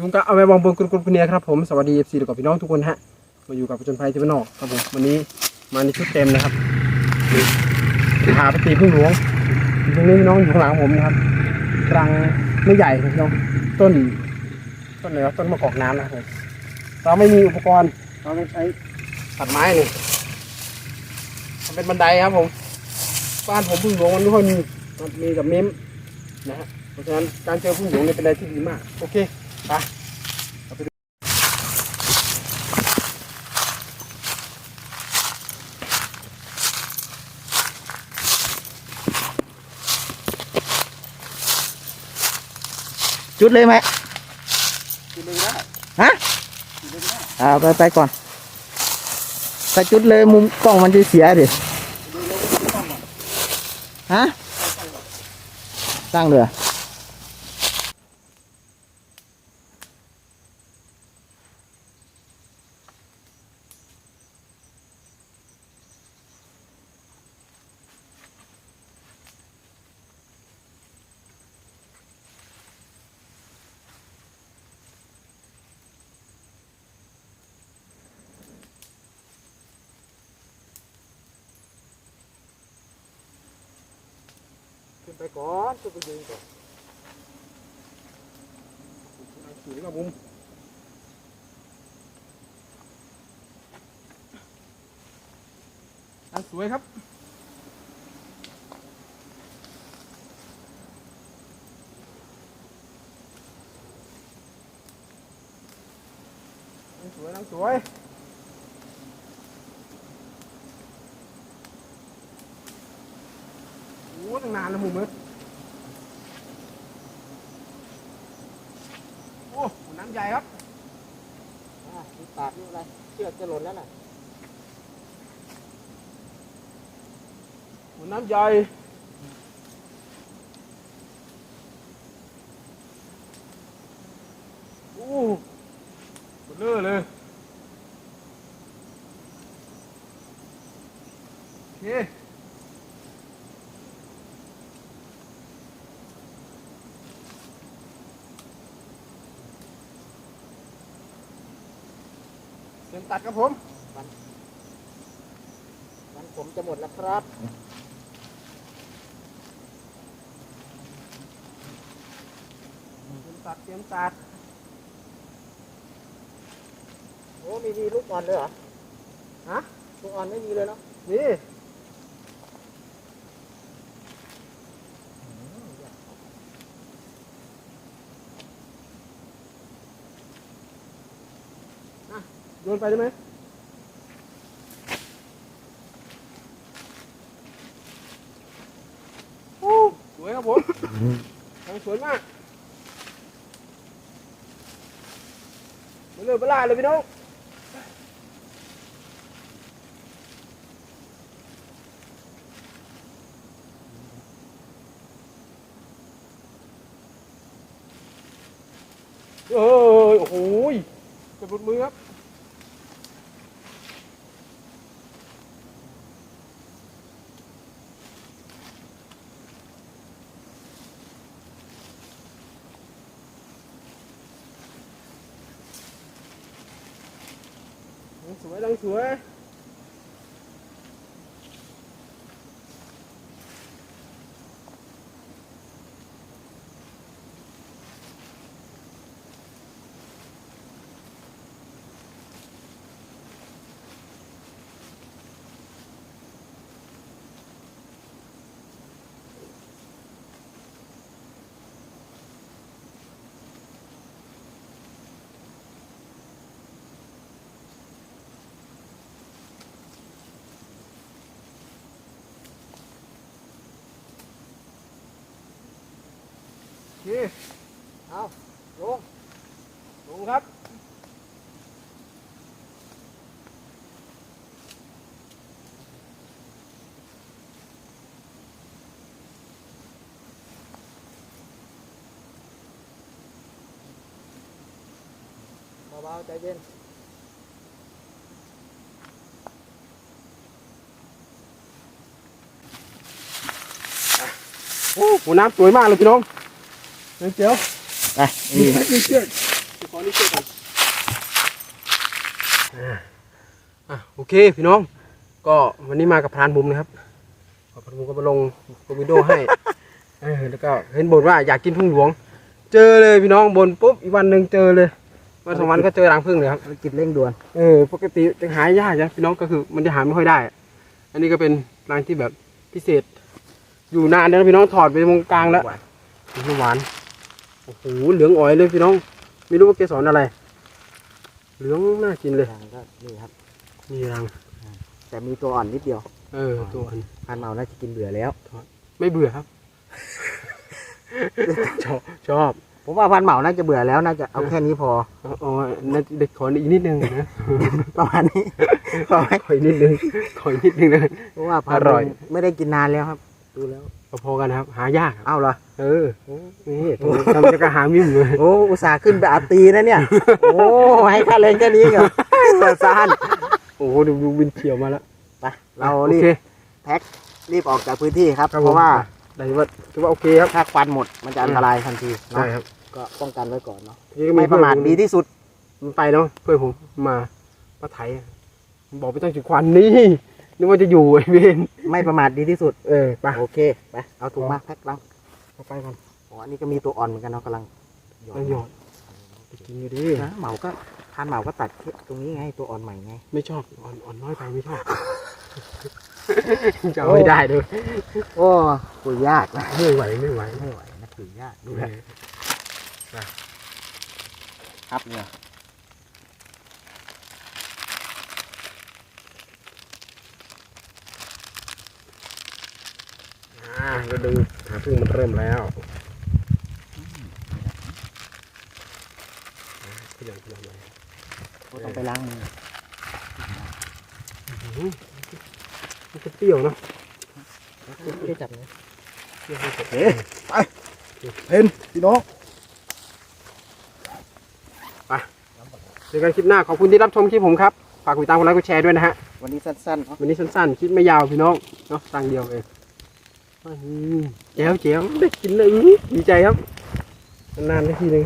จุงกะเอาไว้วางบนกรุบกรุบเนี่ยครับผมสวัสดีเอฟซีแล้วก็พี่น้องทุกคนฮะมาอยู่กับประจนภัยที่บ้านนอกครับผมวันนี้มาในชุดเต็มนะครับนี่พาไปตีพึ่งหลวงตรงนี้พี่น้องอยู่ข้างหลังผมนะครับรังไม่ใหญ่นะพี่น้องต้นต้นอะไรต้นมะกอกน้ำนะครับผมเราไม่มีอุปกรณ์เราต้องใช้ตัดไม้นี่ทำเป็นบันไดครับผมบ้านผมพึ่งหลวงมันไม่ค่อยมีมีกับเม้มนะฮะเพราะฉะนั้นการเจอพึ่งหลวงเนี่ยเป็นอะไรที่ดีมากโอเค ไปจุดเลยไหมกินเลยได้ฮะกินเลยได้อ่าไปไปก่อนถ้าจุดเลยมุมกล้องมันจะเสียดิฮะตั้งเรือ ขึ้นไปก่อนขึ้นไปยืนก่อนสวยกับมุมอันสวยครับนั่งสวยนั่งสวย อ้ตั้งนานแล้วมุมเอ้ยโอ้หมุนน้ำใหญ่ครับอ่ามีปากนี่อะไรเชือกจะหล่นแล้วน่ะหมุนน้ำใหญ่โอ้หมดเลยเลยโอเค ตัดครับผมมันผมจะหมดแล้วครับเส้นตัดเตรียมตัด โอ้ มีมีลูกอ่อนเลยเหรอ ฮะ ลูกอ่อนไม่มีเลยเนาะ นี่อะโย นไปได้ไหมโอ้สวยครับผมทำสวยมากเบลอเบล่าเลยพี่น้องเอ้ยโอ้โหยจะบุดมือครับ ดังสวย ดังสวยโอเคเอาลงลงครับเบาๆใจเย็นโอ้โหน้ำสวยมากเลยพี่น้อง เจ๋วไปนี่นี่นี่เชือกขออนี่ช่วยกันอ่าอะโอเคพี่น้อง ก็วันนี้มากับพรานบุมนะครับพรานบุมก็มาลงวิดีโอให้เออแล้วก็เห็นบ่นว่าอยากกินพึ่งหลวง เจอเลยพี่น้องบนปุ๊บอีกวันหนึ่งเจอเลยวันสองวันก็เจอรังพึ่งเลยครับภารกิจเร่งด่วนเออปกติจะหายากนะพี่น้องก็คือมันจะหาไม่ค่อยได้ อันนี้ก็เป็นรังที่แบบพิเศษ อยู่นานแล้วนะพี่น้องถอดไปวงกลางแล้วน้ำหวาน โอ้โหเหลืองอ๋อยเลยพี่น้อง ไม่รู้ว่าเกสรอะไร เหลืองน่ากินเลยทางก็นี่ครับมีรัง แต่มีตัวอ่อนนิดเดียวเออตัวอันพันเมาน่าจะกินเบื่อแล้ว ไม่เบื่อครับ ชอบชอบผมว่าพันเหมาน่าจะเบื่อแล้วน่าจะเอาแค่นี้พออ๋ออ๋อน่าจะเด็กขออีกนิดนึงนะประมาณนี้พอไหมขออีกนิดนึงขออีกนิดนึงนะเพราะว่าพันอร่อยไม่ได้กินนานแล้วครับ ดูแล้วพอๆกันนะครับ หายากครับเอ้าเหรอ เออนี่ตรงนี้ทำจะกระหามิมเลยโอ้ อุตส่าห์ขึ้นไปอาตีนะเนี่ย โอ้ ให้ค่าแรงแค่นี้เหรอแต่ซานโอ้โหดูดูบินเขียวมาแล้วไปเราโอรีบเครีบออกจากพื้นที่ครับครับเพราะว่าได้ว่าถือว่าโอเคครับถ้าควันหมดมันจะอันตรายทันทีเนาะใช่ครับ ก็ป้องกันไว้ก่อนเนาะนี่ก็ไม่ประมาทเพื่อนดีที่สุดมันไปเนาะเพื่อนผมมาป้าไถอะบอกไม่ต้องจุดควันนี่ นึกว่าจะอยู่ไอ้เวนไม่ประมาทดีที่สุด เออไปโอเคไปเอาถุงมาแพ็คลังเอาไปกันอ๋ออันนี้ก็มีตัวอ่อนเหมือนกันเนาะกำลังหยอดต้องหยอดไปกินอยู่ดินะเหมาก็ทานเหมาก็ตัดตรงนี้ไงตัวอ่อนใหม่ไงไม่ชอบอ่อนอ่อนน้อยไปไม่ชอบจะเอาไม่ได้ด้วยโอ้คุยยากนะไม่ไหวไม่ไหวไม่ไหวนะคุยยากดูเอแลอครับเนี่ย อ่าก็ดึงหาพึ่งมันเริ่มแล้วขยันขยันเลยต้องไปล้างมืออื้อหือมันจะเปรี้ยวเนาะได้จับนะเปรี้ยวให้เสร็จเพนพี่น้องเจอกันคลิปหน้าขอบคุณที่รับชมคลิปผมครับ ฝากกดติดตามกดไลค์กดแชร์ด้วยนะฮะ วันนี้สั้นๆเนาะวันนี้สั้นๆ คลิปไม่ยาวพี่น้อง เนาะตังเดียวเองอืม แจ๋วแจ๋วได้กินเลยอื้อดีใจครับ นานๆได้ทีหนึ่ง